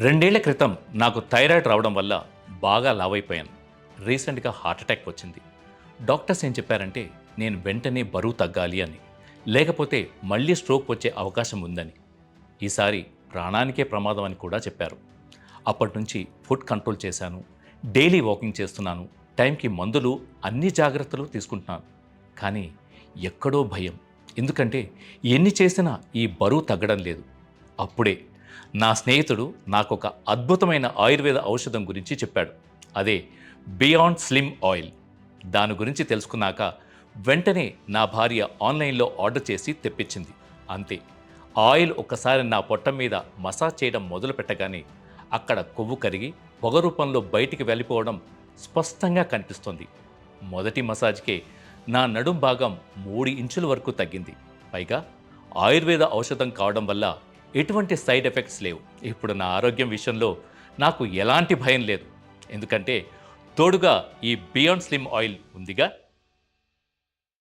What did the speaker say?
రెండేళ్ళ క్రితం నాకు థైరాయిడ్ రావడం వల్ల బాగా లావైపోయాను. రీసెంట్గా హార్ట్ అటాక్ వచ్చింది. డాక్టర్స్ ఏం చెప్పారంటే నేను వెంటనే బరువు తగ్గాలి అని. లేకపోతే మళ్ళీ స్ట్రోక్ వచ్చే అవకాశం ఉందని. ఈసారి ప్రాణానికే ప్రమాదం అని కూడా చెప్పారు. అప్పటి నుంచి ఫుడ్ కంట్రోల్ చేశాను. డైలీ వాకింగ్ చేస్తున్నాను. టైంకి మందులు అన్ని జాగ్రత్తలు తీసుకుంటున్నాను. కానీ ఎక్కడో భయం. ఎందుకంటే ఎన్ని చేసినా ఈ బరువు తగ్గడం లేదు. అప్పుడే నా స్నేహితుడు నాకు ఒక అద్భుతమైన ఆయుర్వేద ఔషధం గురించి చెప్పాడు. అదే బియాండ్ స్లిమ్ ఆయిల్. దాని గురించి తెలుసుకున్నాక వెంటనే నా భార్య ఆన్లైన్లో ఆర్డర్ చేసి తెప్పించింది. అంతే. ఆయిల్ ఒక్కసారి నా పొట్ట మీద మసాజ్ చేయడం మొదలు పెట్టగానే అక్కడ కొవ్వు కరిగి పొగ రూపంలో బయటికి వెళ్ళిపోవడం స్పష్టంగా కనిపిస్తుంది. మొదటి మసాజ్కే నా నడుం భాగం మూడు ఇంచుల వరకు తగ్గింది. పైగా ఆయుర్వేద ఔషధం కావడం వల్ల ఎటువంటి సైడ్ ఎఫెక్ట్స్ లేవు. ఇప్పుడు నా ఆరోగ్యం విషయంలో నాకు ఎలాంటి భయం లేదు. ఎందుకంటే తోడుగా ఈ బియాండ్ స్లిమ్ ఆయిల్ ఉందిగా.